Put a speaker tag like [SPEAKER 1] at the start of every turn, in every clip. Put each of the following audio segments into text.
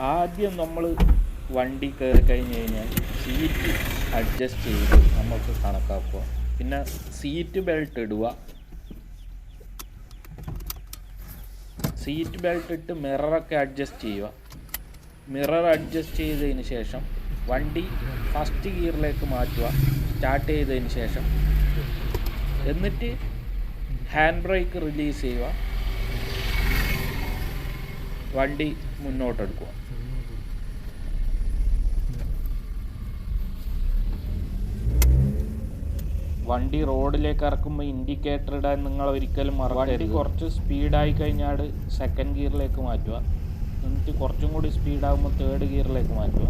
[SPEAKER 1] ആദ്യം നമ്മൾ വണ്ടി കയറി കഴിഞ്ഞ് കഴിഞ്ഞാൽ സീറ്റ് അഡ്ജസ്റ്റ് ചെയ്ത് നമുക്ക് കണക്കാക്കുക. പിന്നെ സീറ്റ് ബെൽറ്റ് ഇടുക. സീറ്റ് ബെൽറ്റ് ഇട്ട് മിററൊക്കെ അഡ്ജസ്റ്റ് ചെയ്യുക. മിറർ അഡ്ജസ്റ്റ് ചെയ്തതിന് ശേഷം വണ്ടി ഫസ്റ്റ് ഗിയറിലേക്ക് മാറ്റുക. സ്റ്റാർട്ട് ചെയ്തതിന് ശേഷം. എന്നിട്ട് ഹാൻഡ് ബ്രേക്ക് റിലീസ് ചെയ്യുക. വണ്ടി മുന്നോട്ടെടുക്കുക. വണ്ടി റോഡിലേക്ക് ഇറക്കുമ്പോൾ ഇൻഡിക്കേറ്റർ ഇടാൻ നിങ്ങൾ ഒരിക്കലും മറക്കരുത്. വണ്ടി കുറച്ച് സ്പീഡായി കഴിഞ്ഞാൽ സെക്കൻഡ് ഗിയറിലേക്ക് മാറ്റുക. എന്നിട്ട് കുറച്ചും കൂടി സ്പീഡാകുമ്പോൾ തേർഡ് ഗിയറിലേക്ക് മാറ്റുക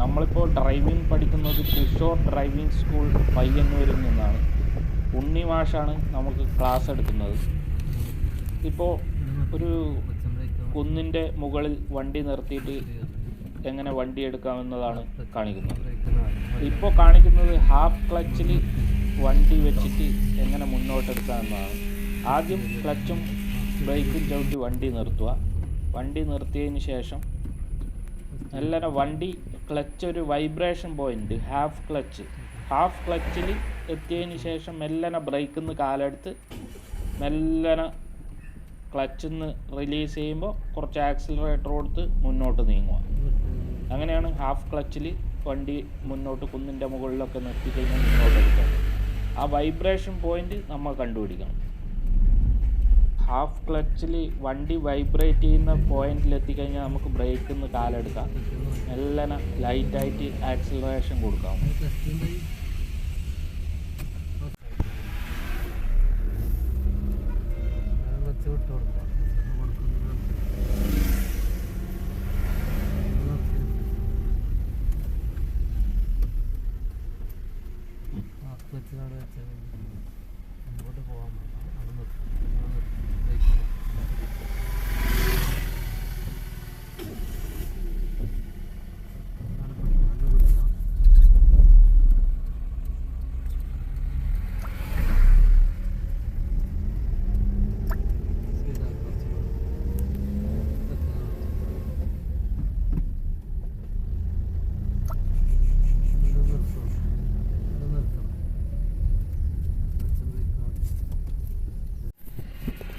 [SPEAKER 1] നമ്മളിപ്പോൾ ഡ്രൈവിംഗ് പഠിക്കുന്നത് കിഷോർ ഡ്രൈവിംഗ് സ്കൂൾ പയ്യന്നൂരിൽ നിന്നാണ്. ഉണ്ണി മാഷാണ് നമുക്ക് ക്ലാസ് എടുക്കുന്നത്. ഇപ്പോൾ ഒരു കുന്നിന്റെ മുകളിൽ വണ്ടി നിർത്തിയിട്ട് എങ്ങനെ വണ്ടി എടുക്കാമെന്നതാണ് കാണിക്കുന്നത്. ഇപ്പോൾ കാണിക്കുന്നത് ഹാഫ് ക്ലച്ചിൽ വണ്ടി വെച്ചിട്ട് എങ്ങനെ മുന്നോട്ടെടുക്കാമെന്നതാണ് ആദ്യം ക്ലച്ചും ബ്രേക്കും ചവിട്ടി വണ്ടി നിർത്തുക. വണ്ടി നിർത്തിയതിന് ശേഷം നല്ല വണ്ടി ക്ലച്ച് ഒരു vibration point half clutch half ക്ലച്ചിൽ എത്തിയതിന് ശേഷം മെല്ലനെ ബ്രേക്കിൽ നിന്ന് കാലെടുത്ത് മെല്ലനെ ക്ലച്ചിൽ നിന്ന് റിലീസ് ചെയ്യുമ്പോൾ കുറച്ച് ആക്സിലറേറ്റർ കൊടുത്ത് മുന്നോട്ട് നീങ്ങുക. അങ്ങനെയാണ് ഹാഫ് ക്ലച്ചിൽ വണ്ടി മുന്നോട്ട് കുന്നിന്റെ മുകളിലൊക്കെ നിർത്തി കഴിഞ്ഞാൽ മുന്നോട്ട് എടുക്കുക. ആ വൈബ്രേഷൻ പോയിന്റ് നമ്മൾ കണ്ടുപിടിക്കണം. ഹാഫ് ക്ലച്ചിൽ വണ്ടി വൈബ്രേറ്റ് ചെയ്യുന്ന പോയിന്റിൽ എത്തിക്കഴിഞ്ഞാൽ നമുക്ക് ബ്രേക്കിൽ നിന്ന് കാലെടുക്കാം. മെല്ലനെ ലൈറ്റായിട്ട് ആക്സിലറേഷൻ കൊടുക്കാം.
[SPEAKER 2] മുമ്പോട്ട് പോകാൻ അവിടെ നിർത്തും അവിടെ നിർത്തും ബ്രേക്ക്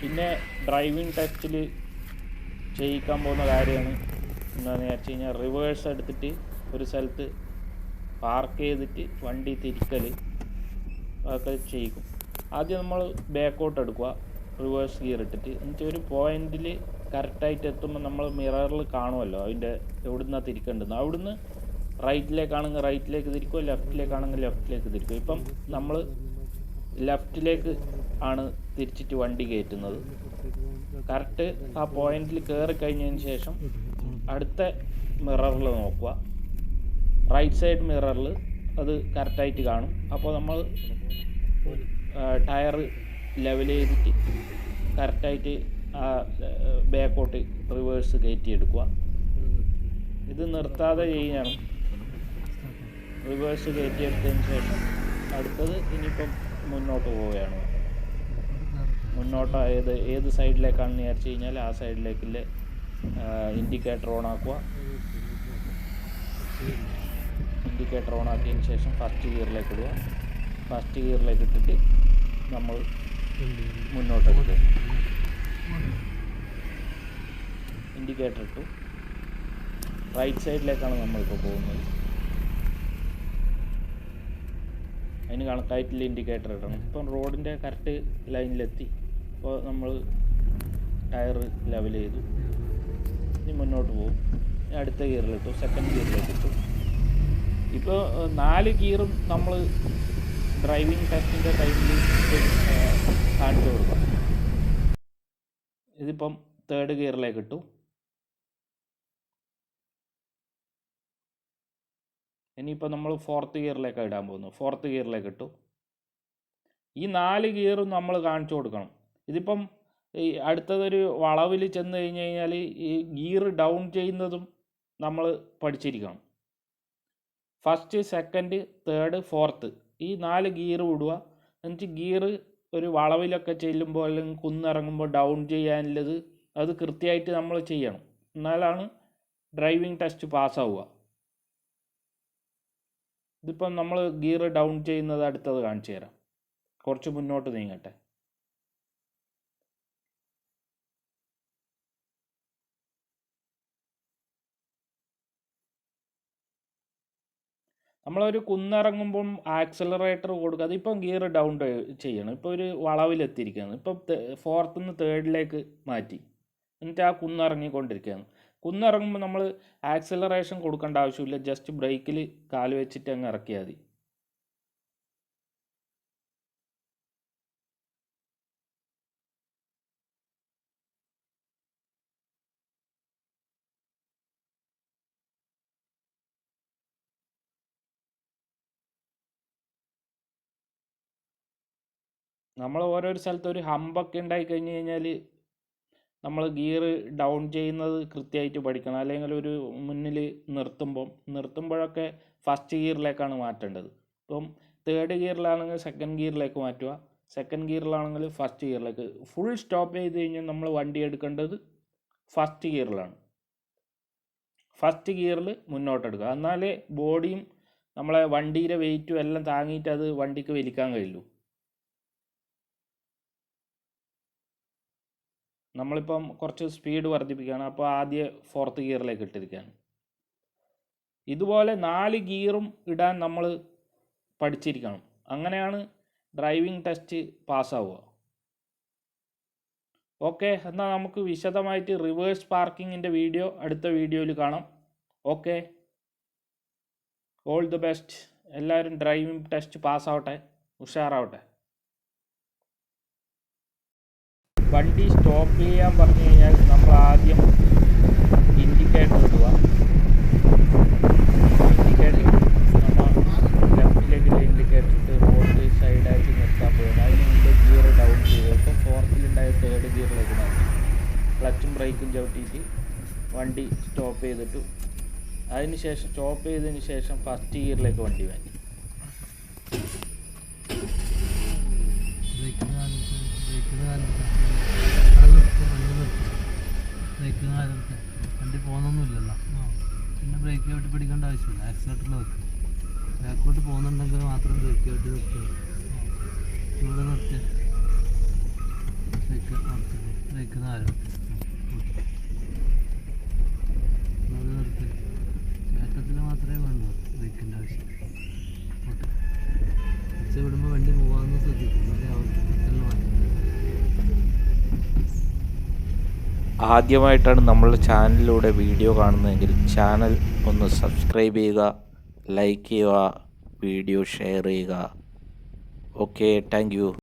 [SPEAKER 1] പിന്നെ ഡ്രൈവിംഗ് ടെസ്റ്റിൽ ചെയ്യിക്കാൻ പോകുന്ന കാര്യമാണ് എന്താണെന്ന് വെച്ച് കഴിഞ്ഞാൽ റിവേഴ്സ് എടുത്തിട്ട് ഒരു സ്ഥലത്ത് പാർക്ക് ചെയ്തിട്ട് വണ്ടി തിരിക്കൽ അതൊക്കെ ചെയ്യിക്കും ആദ്യം നമ്മൾ ബാക്കോട്ട് എടുക്കുക റിവേഴ്സ് ഗിയർ ഇട്ടിട്ട്. എന്നിട്ട് ഒരു പോയിന്റിൽ കറക്റ്റായിട്ട് എത്തുമ്പോൾ നമ്മൾ മിററിൽ കാണുമല്ലോ അതിന്റെ എവിടുന്നാണ് തിരിക്കേണ്ടത്. അവിടുന്ന് റൈറ്റിലേക്കാണെങ്കിൽ റൈറ്റിലേക്ക് തിരിക്കുക ലെഫ്റ്റിലേക്കാണെങ്കിൽ ലെഫ്റ്റിലേക്ക് തിരിക്കുക. ഇപ്പം നമ്മൾ ലെഫ്റ്റിലേക്ക് ആണ് തിരിച്ചിട്ട് വണ്ടി കയറ്റുന്നത്. കറക്റ്റ് ആ പോയിന്റിൽ കയറി കഴിഞ്ഞതിന് ശേഷം അടുത്ത മിററിൽ നോക്കുക. റൈറ്റ് സൈഡ് മിററിൽ അത് കറക്റ്റായിട്ട് കാണും. അപ്പോൾ നമ്മൾ ടയർ ലെവൽ ചെയ്തിട്ട് കറക്റ്റായിട്ട് ആ ബാക്കോട്ട് റിവേഴ്സ് കയറ്റിയെടുക്കുക. ഇത് നിർത്താതെ ചെയ്യണം റിവേഴ്സ് കയറ്റിയെടുത്തതിന് ശേഷം അടുത്തത് ഇനിയിപ്പം മുന്നോട്ട് പോവുകയാണ്. മുന്നോട്ട് ഏത് ഏത് സൈഡിലേക്കാണെന്ന് വിചാരിച്ചു കഴിഞ്ഞാൽ ആ സൈഡിലേക്കുള്ള ഇൻഡിക്കേറ്റർ ഓൺ ആക്കുക. ഇൻഡിക്കേറ്റർ ഓൺ ആക്കിയതിന് ശേഷം ഫസ്റ്റ് ഗിയറിലേക്ക് ഇടുക. ഫസ്റ്റ് ഗിയറിലേക്ക് ഇട്ടിട്ട് നമ്മൾ മുന്നോട്ട് എടുക്കുക ഇൻഡിക്കേറ്റർ ഇട്ടു. റൈറ്റ് സൈഡിലേക്കാണ് നമ്മളിപ്പോൾ പോകുന്നത്. അതിന് കണക്കായിട്ടുള്ള ഇൻഡിക്കേറ്റർ ഇടണം. ഇപ്പം റോഡിന്റെ കറക്റ്റ് ലൈനിലെത്തി അപ്പോൾ നമ്മൾ ടയർ ലെവൽ ചെയ്തു. ഇനി മുന്നോട്ട് പോകും. അടുത്ത ഗിയറിലിട്ടു സെക്കൻഡ് ഗിയറിലേക്ക് ഇട്ടു ഇപ്പോൾ നാല് ഗിയറും നമ്മൾ ഡ്രൈവിംഗ് ടെസ്റ്റിന്റെ ടൈമിൽ കാണിച്ചു കൊടുക്കാം. ഇതിപ്പം തേർഡ് ഗിയറിലേക്ക് ഇട്ടു ഇനിയിപ്പോൾ നമ്മൾ ഫോർത്ത് ഗിയറിലേക്കാണ് ഇടാൻ പോകുന്നത്. ഫോർത്ത് ഗിയറിലേക്ക് ഇട്ടു ഈ നാല് ഗിയറും നമ്മൾ കാണിച്ചു കൊടുക്കണം. ഇതിപ്പം ഈ അടുത്തതൊരു വളവിൽ ചെന്ന് കഴിഞ്ഞ് കഴിഞ്ഞാൽ ഈ ഗിയർ ഡൗൺ ചെയ്യുന്നതും നമ്മൾ പഠിച്ചിരിക്കണം. ഫസ്റ്റ് സെക്കൻഡ് തേർഡ് ഫോർത്ത് ഈ നാല് ഗിയർ വിടുക. എന്നിട്ട് ഗിയർ ഒരു വളവിലൊക്കെ ചെല്ലുമ്പോൾ അല്ലെങ്കിൽ കുന്നിറങ്ങുമ്പോൾ ഡൗൺ ചെയ്യാനുള്ളത് അത് കൃത്യമായിട്ട് നമ്മൾ ചെയ്യണം. എന്നാലാണ് ഡ്രൈവിംഗ് ടെസ്റ്റ് പാസ്സാവുക. ഇതിപ്പം നമ്മൾ ഗിയർ ഡൗൺ ചെയ്യുന്നത് അടുത്തത് കാണിച്ചു തരാം. കുറച്ച് മുന്നോട്ട് നീങ്ങട്ടെ. നമ്മളൊരു കുന്നിറങ്ങുമ്പം ആക്സലറേറ്റർ കൊടുക്കുക. അതിപ്പം ഗിയർ ഡൗൺ ചെയ്യണം. ഇപ്പോൾ ഒരു വളവിലെത്തിയിരിക്കുകയാണ്. ഇപ്പം ഫോർത്ത് നിന്ന് തേർഡിലേക്ക് മാറ്റി. എന്നിട്ട് ആ കുന്നിറങ്ങിക്കൊണ്ടിരിക്കുകയാണ്. കുന്നിറങ്ങുമ്പോൾ നമ്മൾ ആക്സലറേഷൻ കൊടുക്കേണ്ട ആവശ്യമില്ല. ജസ്റ്റ് ബ്രേക്കിൽ കാൽ വെച്ചിട്ട് അങ്ങ് ഇറക്കിയാൽ മതി. നമ്മൾ ഓരോരോ സ്ഥലത്ത് ഒരു ഹമ്പൊക്കെ ഉണ്ടായി കഴിഞ്ഞ് കഴിഞ്ഞാൽ നമ്മൾ ഗിയർ ഡൗൺ ചെയ്യുന്നത് കൃത്യമായിട്ട് പഠിക്കണം. അല്ലെങ്കിൽ ഒരു മുന്നിൽ നിർത്തുമ്പം നിർത്തുമ്പോഴൊക്കെ ഫസ്റ്റ് ഗിയറിലേക്കാണ് മാറ്റേണ്ടത്. ഇപ്പം തേർഡ് ഗിയറിലാണെങ്കിൽ സെക്കൻഡ് ഗിയറിലേക്ക് മാറ്റുക. സെക്കൻഡ് ഗിയറിലാണെങ്കിൽ ഫസ്റ്റ് ഗിയറിലേക്ക്. ഫുൾ സ്റ്റോപ്പ് ചെയ്ത് കഴിഞ്ഞാൽ നമ്മൾ വണ്ടി എടുക്കേണ്ടത് ഫസ്റ്റ് ഗിയറിലാണ്. ഫസ്റ്റ് ഗിയറിൽ മുന്നോട്ടെടുക്കുക എന്നാലേ ബോഡിയും നമ്മളെ വണ്ടിയുടെ വെയിറ്റും എല്ലാം താങ്ങിയിട്ട് അത് വണ്ടിക്ക് വലിക്കാൻ കഴിയുള്ളൂ. നമ്മളിപ്പം കുറച്ച് സ്പീഡ് വർദ്ധിപ്പിക്കുകയാണ്. അപ്പോൾ ആദ്യ ഫോർത്ത് ഗിയറിലേക്ക് ഇട്ടിരിക്കുകയാണ്. ഇതുപോലെ നാല് ഗിയറും ഇടാൻ നമ്മൾ പഠിച്ചിരിക്കണം. അങ്ങനെയാണ് ഡ്രൈവിംഗ് ടെസ്റ്റ് പാസ്സാവുക. ഓക്കെ എന്നാൽ നമുക്ക് വിശദമായിട്ട് റിവേഴ്സ് പാർക്കിങ്ങിന്റെ വീഡിയോ അടുത്ത വീഡിയോയിൽ കാണാം. ഓക്കെ. ഓൾ ദി ബെസ്റ്റ് എല്ലാവരും ഡ്രൈവിംഗ് ടെസ്റ്റ് പാസ്സാവട്ടെ. ഉഷാറാവട്ടെ. വണ്ടി സ്റ്റോപ്പ് ചെയ്യാൻ പറഞ്ഞു കഴിഞ്ഞാൽ നമ്മൾ ആദ്യം ഇൻഡിക്കേറ്റർ ഇടുക ഇൻഡിക്കേറ്റർ നമ്മൾ ലെഫ്റ്റിലേക്കുള്ള ഇൻഡിക്കേറ്റർ ഇട്ട് റോഡ് സൈഡാക്കി നിർത്താൻ പോകുന്നത് അതിന് മുമ്പ് ഗിയർ ഡൗൺ ചെയ്യുക ഫോർത്തിലുണ്ടായ തേർഡ് ഗിയറിലേക്ക് മാറ്റി. ക്ലച്ചും ബ്രേക്കും ചവിട്ടിയിട്ട് വണ്ടി സ്റ്റോപ്പ് ചെയ്തിട്ടു. അതിന് ശേഷം സ്റ്റോപ്പ് ചെയ്തതിന് ശേഷം ഫസ്റ്റ് ഗിയറിലേക്ക് വണ്ടി മാറ്റി
[SPEAKER 2] ബ്രേക്കിന് കാലിട്ട് ബ്രേക്കിന് കാലിട്ട് അവിടെ നിർത്തി വണ്ടി നിർത്തി ബ്രേക്കിന് കാലിട്ട് വണ്ടി പോകുന്നൊന്നുമില്ലല്ലോ പിന്നെ ബ്രേക്ക് ചവിട്ടി പിടിക്കേണ്ട ആവശ്യമില്ല ആക്സിലേറ്ററിൽ വെക്കും ബാക്കോട്ട് പോകുന്നുണ്ടെങ്കിൽ മാത്രം ബ്രേക്ക് ചവിട്ടി നിർത്തി ഇവിടെ നിർത്തി ബ്രേക്ക് നിർത്തി ബ്രേക്കിന് കാലിട്ട് അത് നിർത്തി കയറ്റത്തിൽ മാത്രമേ വേണ്ടൂ ബ്രേക്കിന്റെ ആവശ്യം ഓക്കെ കുറച്ച് വിടുമ്പോൾ വണ്ടി പോകാമെന്ന് ശ്രദ്ധിക്കും എന്നാലേ അവസ്ഥയിൽ മാറ്റം
[SPEAKER 1] ആദ്യമായിട്ടാണ് നമ്മളുടെ ചാനലിലൂടെ വീഡിയോ കാണുന്നതെങ്കിൽ ചാനൽ ഒന്ന് സബ്സ്ക്രൈബ് ചെയ്യുക ലൈക്ക് ചെയ്യുക വീഡിയോ ഷെയർ ചെയ്യുക. Okay thank